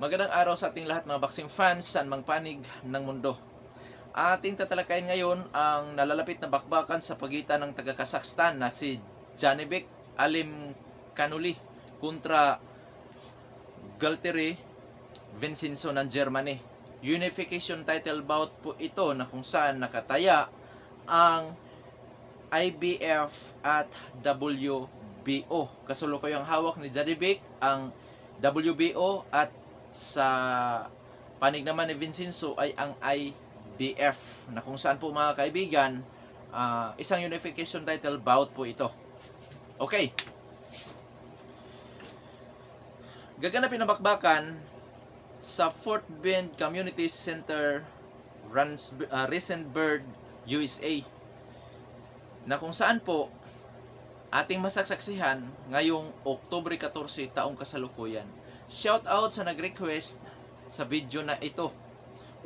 Magandang araw sa ating lahat mga boxing fans saan mang panig ng mundo. Ating tatalakayin ngayon ang nalalapit na bakbakan sa pagitan ng taga Kazakhstan na si Janibek Alim Kanuli kontra Galteri Vincenzo ng Germany. Unification title bout po ito na kung saan nakataya ang IBF at WBO. Kasulukuyang hawak ni Janibek ang WBO at sa panig naman ni Vincenzo ay ang IBF na kung saan po mga kaibigan ah, isang unification title bout po ito. Okay. Gaganapin ang bakbakan sa Fort Bend Community Center, Rans, uh, Risenberg, USA. Na kung saan po ating masaksaksihan ngayong Oktubre 14 taong kasalukuyan. Shout out sa nag-request sa video na ito.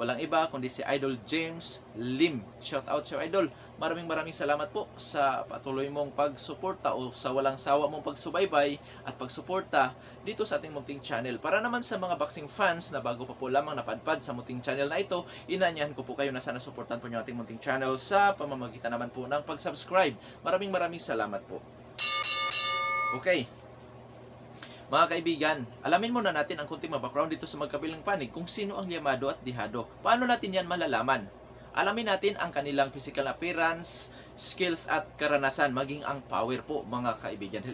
Walang iba kundi si Idol James Lim. Shout out sa Idol. Maraming maraming salamat po sa patuloy mong pagsuporta o sa walang sawa mong pagsubaybay at pagsuporta dito sa ating munting channel. Para naman sa mga boxing fans na bago pa po lamang napadpad sa munting channel na ito, inanyahan ko po kayo na sana suportan po nyo ating munting channel sa pamamagitan naman po ng pag-subscribe. Maraming maraming salamat po. Okay. Mga kaibigan, alamin muna natin ang kunting background dito sa magkabilang panig kung sino ang Yamado at Dihado. Paano natin yan malalaman? Alamin natin ang kanilang physical appearance, skills at karanasan, maging ang power po mga kaibigan.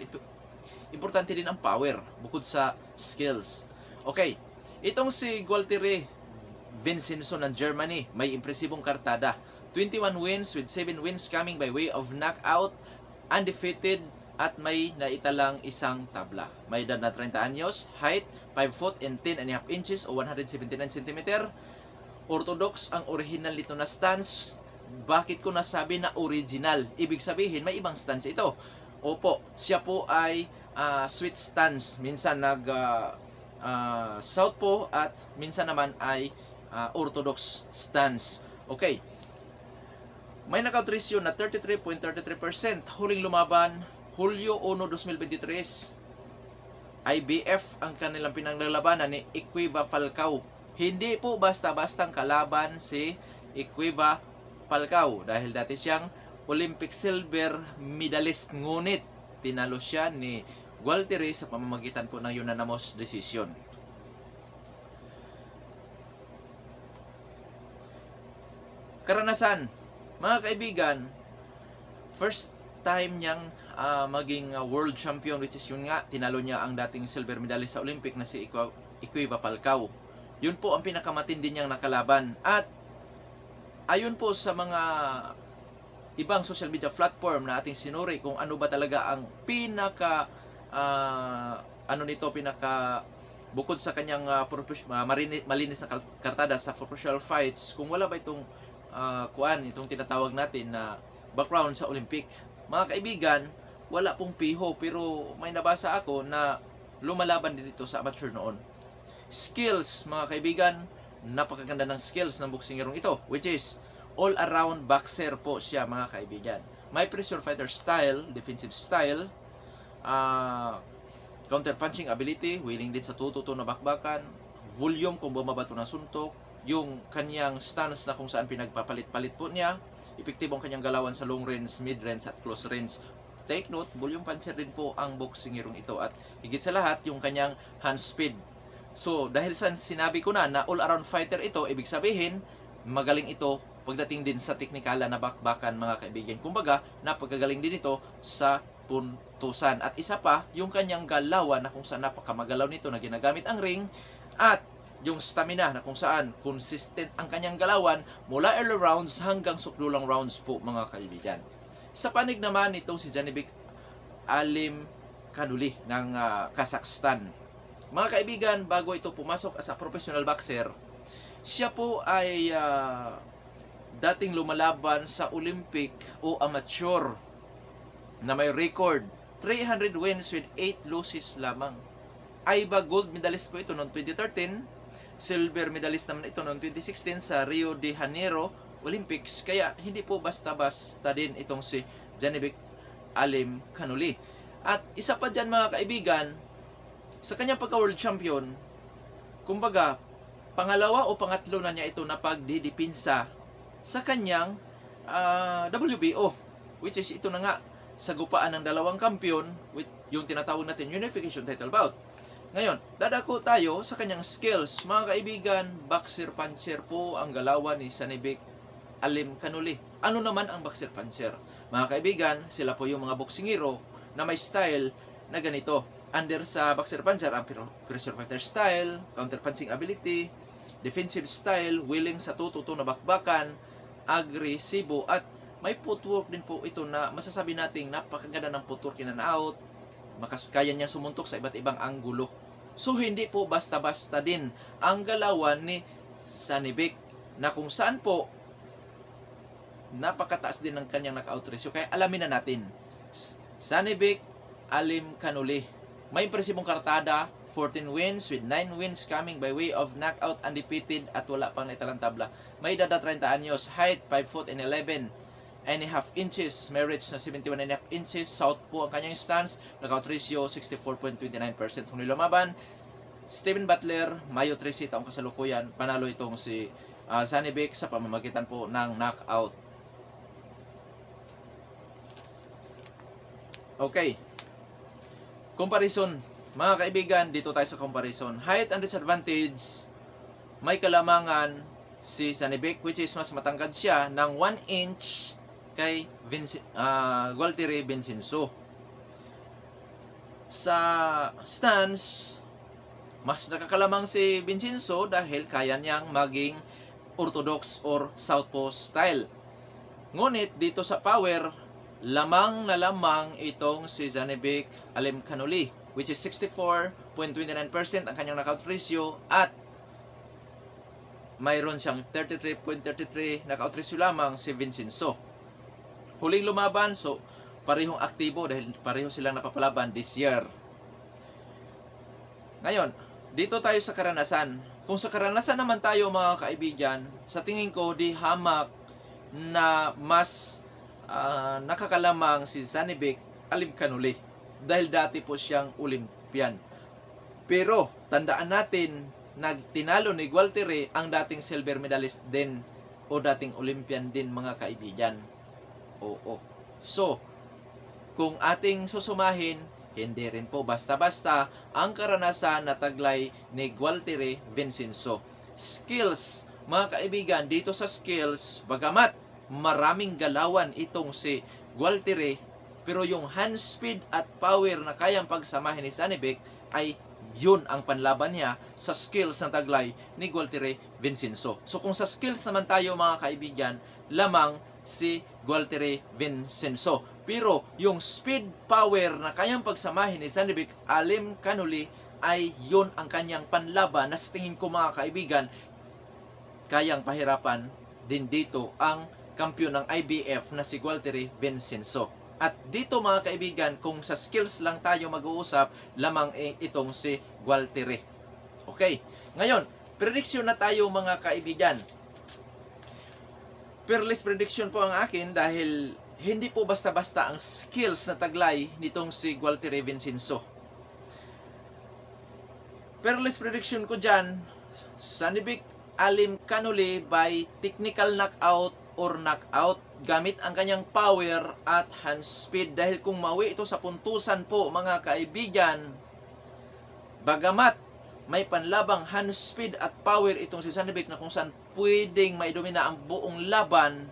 Importante din ang power bukod sa skills. Okay, itong si Gualtieri Vincenzo ng Germany, may impresibong kartada. 21 wins with 7 wins coming by way of knockout, undefeated at may naitalang isang tabla. May edad na 30 anyos, height 5 foot and 10 and a half inches o 179 cm. Orthodox ang original nito na stance. Bakit ko nasabi na original? Ibig sabihin may ibang stance ito. Opo, siya po ay ah, sweet stance. Minsan nag ah, ah, southpaw at minsan naman ay ah, orthodox stance. Okay. May ratio na 33.33%. Huling lumaban, Hulyo 1, 2023. IBF ang kanilang pinanglalabanan ni Equiva Falcao. Hindi po basta-bastang kalaban si Equiva Falcao dahil dati siyang Olympic silver medalist ngunit tinalo siya ni Gualtieri sa pamamagitan po ng unanimous decision. Karanasan, mga kaibigan, first time niyang ah, maging ah, world champion which is yun nga, tinalo niya ang dating silver medalist sa Olympic na si Equiva Palcao. Yun po ang pinakamatindi niyang nakalaban. At ayon po sa mga ibang social media platform na ating sinuri kung ano ba talaga ang pinaka ah, ano nito pinaka bukod sa kanyang ah, marini- malinis na kartada sa professional fights kung wala ba itong ah, kuan itong tinatawag natin na background sa Olympic mga kaibigan wala pong piho pero may nabasa ako na lumalaban din ito sa amateur noon. Skills mga kaibigan napakaganda ng skills ng boksingerong ito which is all around boxer po siya mga kaibigan. May pressure fighter style defensive style ah counter punching ability willing din sa tututo na bakbakan volume kung bumabato ng suntok yung kanyang stance na kung saan pinagpapalit-palit po niya epektibo ang kanyang galawan sa long range, mid range at close range take note, volume puncher din po ang boksingerong ito at higit sa lahat yung kanyang hand speed So, dahil sa sinabi ko na na all-around fighter ito, ibig sabihin, magaling ito pagdating din sa teknikala na bakbakan mga kaibigan. Kumbaga, napagagaling din ito sa puntusan. At isa pa, yung kanyang galawan na kung saan napakamagalaw nito na ginagamit ang ring at yung stamina na kung saan consistent ang kanyang galawan mula early rounds hanggang sukdulang rounds po mga kaibigan. Sa panig naman itong si Janibek Alim Kanuli ng ah, Kazakhstan. Mga kaibigan, bago ito pumasok as a professional boxer, siya po ay ah, dating lumalaban sa Olympic o amateur na may record 300 wins with 8 losses lamang. Aiba gold medalist po ito noong 2013, silver medalist naman ito noong 2016 sa Rio de Janeiro Olympics. Kaya hindi po basta-basta din itong si Janibek Alim Kanuli. At isa pa dyan mga kaibigan, sa kanyang pagka-world champion, kumbaga, pangalawa o pangatlo na niya ito na pagdidipinsa sa kanyang ah, WBO which is ito na nga sagupaan ng dalawang kampiyon with yung tinatawag natin unification title bout. Ngayon, dadako tayo sa kanyang skills. Mga kaibigan, boxer puncher po ang galawan ni Sanibik Alim Kanuli. Ano naman ang boxer puncher? Mga kaibigan, sila po yung mga boksingero na may style na ganito. Under sa boxer puncher, ang pressure fighter style, counter punching ability, defensive style, willing sa tututo na bakbakan, agresibo, at may footwork din po ito na masasabi nating napakaganda ng footwork in and out, makas kaya niya sumuntok sa iba't ibang anggulo. So hindi po basta-basta din ang galawan ni Sanibik na kung saan po napakataas din ng kanyang knockout ratio. Kaya alamin na natin. Sanibik Alim Kanuli. May impresibong kartada, 14 wins with 9 wins coming by way of knockout undefeated at wala pang naitalang tabla. May dada 30 anyos, height 5 foot and 11 and a half inches, marriage na 71 and a half inches, south po ang kanyang stance, knockout ratio 64.29%. Kung nilumaban, Steven Butler, Mayo 13 taong kasalukuyan, panalo itong si uh, Zanibek sa pamamagitan po ng knockout. Okay. Comparison. Mga kaibigan, dito tayo sa comparison. Height and disadvantage, may kalamangan si Sanibek which is mas matangkad siya ng 1 inch kay Vinci, ah, Gualtieri Vincenzo. Sa stance, mas nakakalamang si Vincenzo dahil kaya niyang maging orthodox or southpaw style. Ngunit dito sa power, lamang na lamang itong si Zanebek Alim Kanuli which is 64.29% ang kanyang knockout ratio at mayroon siyang 33.33 knockout ratio lamang si Vincenzo. Huling lumaban, so parehong aktibo dahil pareho silang napapalaban this year. Ngayon, dito tayo sa karanasan. Kung sa karanasan naman tayo mga kaibigan, sa tingin ko di hamak na mas ah, nakakalamang si Zanibek Alim Kanuli dahil dati po siyang Olympian. Pero tandaan natin nagtinalo ni Gualtieri ang dating silver medalist din o dating Olympian din mga kaibigan. Oo. So, kung ating susumahin, hindi rin po basta-basta ang karanasan na taglay ni Gualtieri Vincenzo. Skills, mga kaibigan, dito sa skills, bagamat maraming galawan itong si Gualtieri, pero yung hand speed at power na kayang pagsamahin ni Sanibek ay yun ang panlaban niya sa skills na taglay ni Gualtieri Vincenzo. So kung sa skills naman tayo mga kaibigan, lamang si Gualtieri Vincenzo. Pero yung speed power na kayang pagsamahin ni Sanibik Alim Kanuli ay yun ang kanyang panlaban na sa tingin ko mga kaibigan kayang pahirapan din dito ang kampiyon ng IBF na si Gualtieri Vincenzo. At dito mga kaibigan, kung sa skills lang tayo mag-uusap, lamang eh, itong si Gualtieri. Okay. Ngayon, prediction na tayo mga kaibigan. Fearless prediction po ang akin dahil hindi po basta-basta ang skills na taglay nitong si Gualtieri Vincenzo. Fearless prediction ko dyan, Sanibik Alim Kanuli by technical knockout or knockout gamit ang kanyang power at hand speed dahil kung mawi ito sa puntusan po mga kaibigan bagamat may panlabang hand speed at power itong si Sanibik na kung saan pwedeng maidomina ang buong laban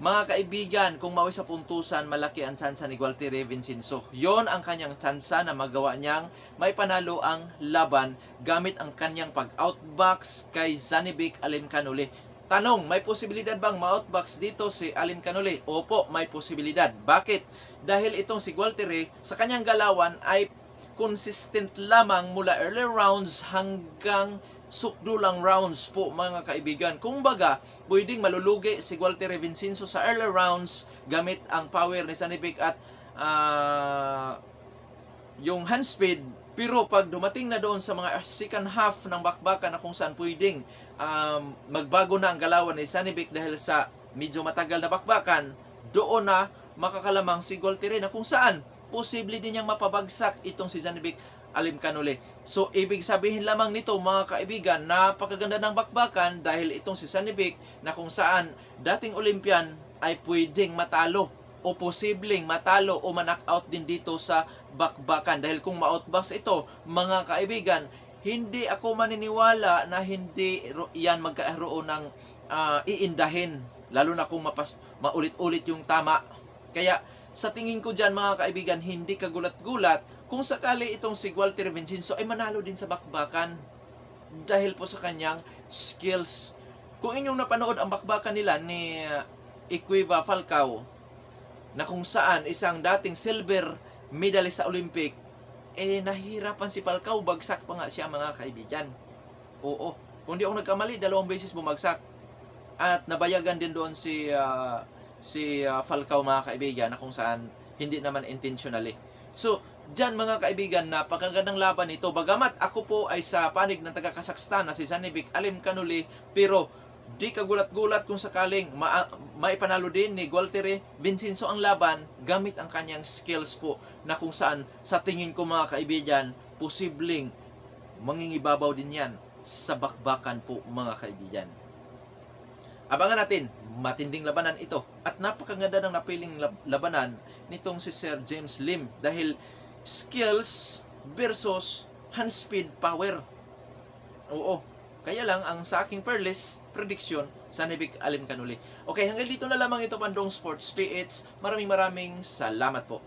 mga kaibigan, kung mawi sa puntusan, malaki ang tsansa ni Gualtieri Vincenzo. Yon ang kanyang tsansa na magawa niyang may panalo ang laban gamit ang kanyang pag-outbox kay Zanibik Alim Kanuli. Tanong, may posibilidad bang ma-outbox dito si Alim Kanuli? Opo, may posibilidad. Bakit? Dahil itong si Gualtieri sa kanyang galawan ay consistent lamang mula early rounds hanggang sukdulang rounds po mga kaibigan. Kung baga, pwedeng malulugi si Gualtieri Vincenzo sa early rounds gamit ang power ni Sanibik at ah, yung hand speed pero pag dumating na doon sa mga second half ng bakbakan na kung saan pwedeng um, magbago na ang galawan ni Sanibik dahil sa medyo matagal na bakbakan, doon na makakalamang si Gualtieri na kung saan posible din niyang mapabagsak itong si Zanibik Alim Canole. So, ibig sabihin lamang nito mga kaibigan, napakaganda ng bakbakan dahil itong si Sanibik na kung saan dating Olympian ay pwedeng matalo o posibleng matalo o ma-knockout din dito sa bakbakan. Dahil kung ma-outbox ito, mga kaibigan, hindi ako maniniwala na hindi yan magkaroon ng ah, iindahin. Lalo na kung mapas- maulit-ulit yung tama. Kaya sa tingin ko dyan mga kaibigan, hindi kagulat-gulat kung sakali itong si Walter Vincenzo ay manalo din sa bakbakan dahil po sa kanyang skills. Kung inyong napanood ang bakbakan nila ni uh, Equiva Falcao na kung saan isang dating silver medalist sa Olympic eh nahirapan si Falcao bagsak pa nga siya mga kaibigan. Oo. Kung di ako nagkamali, dalawang beses bumagsak. At nabayagan din doon si ah, si ah, Falcao mga kaibigan na kung saan hindi naman intentionally. So, Diyan mga kaibigan, napakagandang laban ito. Bagamat ako po ay sa panig ng taga Kazakhstan na si Zanibik Alim Kanuli, pero di kagulat-gulat kung sakaling ma maipanalo din ni Gualtieri Vincenzo ang laban gamit ang kanyang skills po na kung saan sa tingin ko mga kaibigan, posibleng mangingibabaw din yan sa bakbakan po mga kaibigan. Abangan natin, matinding labanan ito. At napakaganda ng napiling lab- labanan nitong si Sir James Lim dahil skills versus hand speed power. Oo. Kaya lang, ang sa aking fearless prediction, Sanibik Alim Kanuli. Okay, hanggang dito na lamang ito Pandong Sports PH. Maraming maraming salamat po.